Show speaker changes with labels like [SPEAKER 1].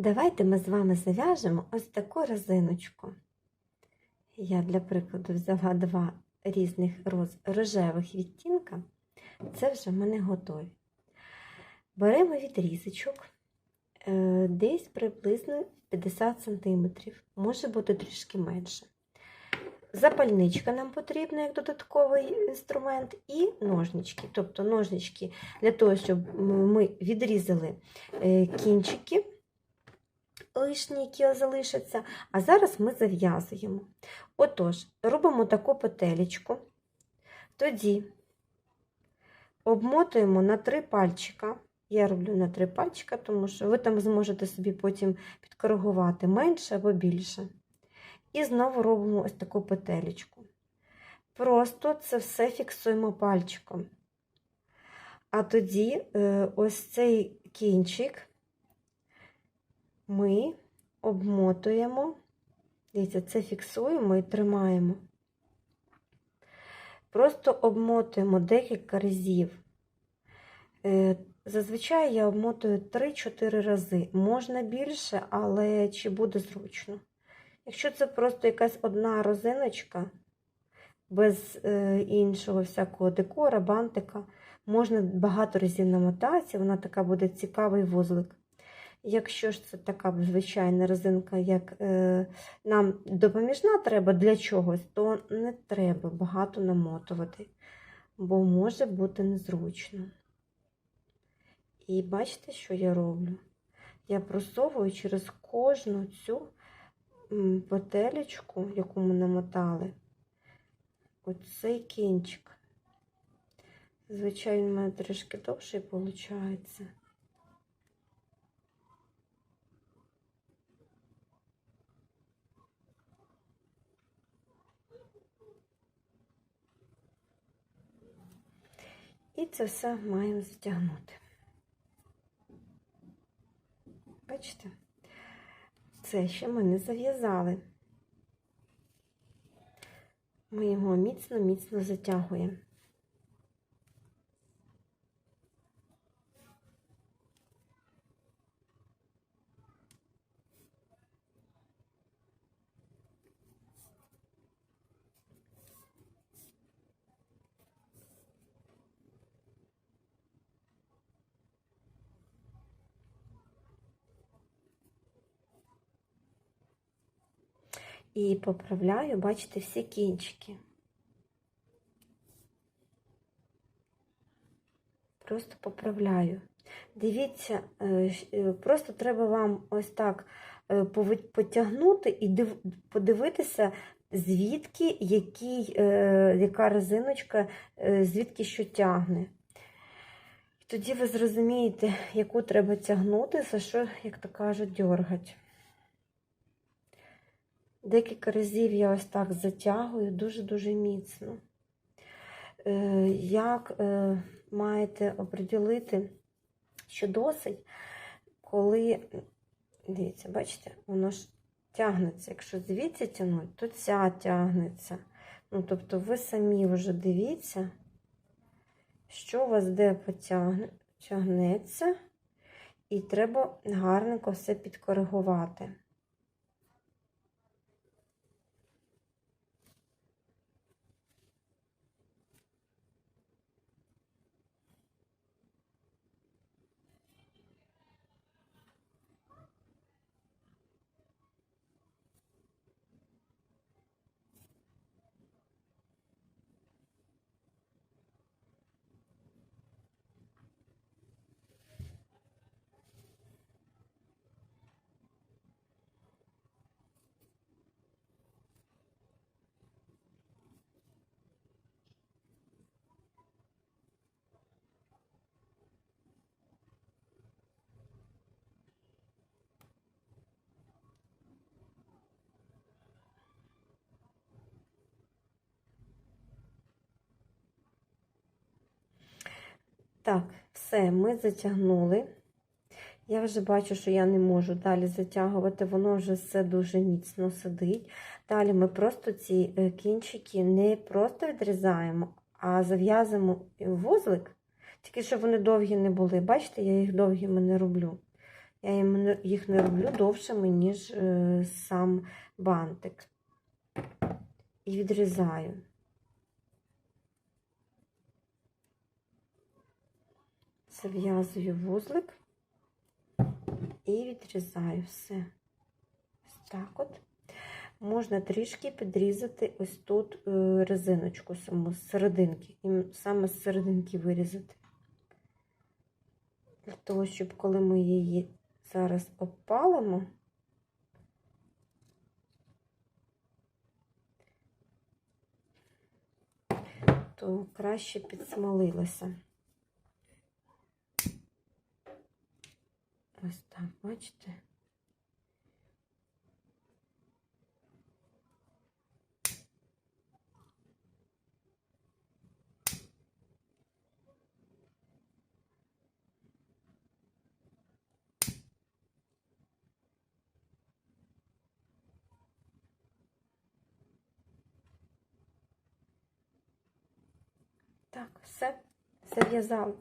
[SPEAKER 1] Давайте ми з вами зав'яжемо ось таку резиночку. Я для прикладу взяла два різних роз... рожевих відтінка. Це вже в мене готові. Беремо відрізочок е, десь приблизно 50 см, може бути трішки менше. Запальничка нам потрібна як додатковий інструмент, і ножнички. Тобто ножнички для того, щоб ми відрізали е, кінчики лишні, які залишаться. А зараз ми зав'язуємо. Отож, робимо таку петелечку, тоді обмотуємо на три пальчика. Я роблю на три пальчика, тому що ви там зможете собі потім підкоригувати менше або більше. І знову робимо ось таку петелечку. Просто це все фіксуємо пальчиком. А тоді е, ось цей кінчик ми обмотуємо, дивіться, це фіксуємо і тримаємо. Просто обмотуємо декілька разів. Е, Зазвичай я обмотую 3-4 рази. Можна більше, але чи буде зручно. Якщо це просто якась одна розиночка, без е, іншого всякого декора, бантика, можна багато разів намотатися, вона така буде цікавий вузлик. Якщо ж це така звичайна резинка, як е, нам допоміжна треба для чогось, то не треба багато намотувати, бо може бути незручно. І бачите, що я роблю? Я просовую через кожну цю петелечку, яку ми намотали, оцей кінчик. Звичайно, в мене трішки довший виходить. І це все маємо затягнути. Бачите? Це ще ми не зав'язали. Ми його міцно-міцно затягуємо. І поправляю, бачите, всі кінчики. Просто поправляю. Дивіться, просто треба вам ось так потягнути і подивитися, звідки який, яка резиночка, звідки що тягне. Тоді ви зрозумієте, яку треба тягнути, за що, як то кажуть, дергать. Декілька разів я ось так затягую дуже-дуже міцно. Е, як е, маєте оприділити, що досить, коли, дивіться, бачите, воно ж тягнеться. Якщо звідси тягнуть, то ця тягнеться. Ну, тобто, ви самі вже дивіться, що у вас де потягнеться, і треба гарненько все підкоригувати. Так, все, ми затягнули. Я вже бачу, що я не можу далі затягувати, воно вже все дуже міцно сидить. Далі ми просто ці е, кінчики не просто відрізаємо, а зав'язуємо вузлик, тільки щоб вони довгі не були. Бачите, я їх довгими не роблю. Я їх не роблю довшими, ніж е, сам бантик. І відрізаю. Зав'язую вузлик і відрізаю все. Ось так от. Можна трішки підрізати ось тут е, резиночку саму з серединки. І саме з серединки вирізати. Для того, щоб коли ми її зараз обпалимо, то краще підсмалилося. Ось так, бачите? Так, все, зав'язали.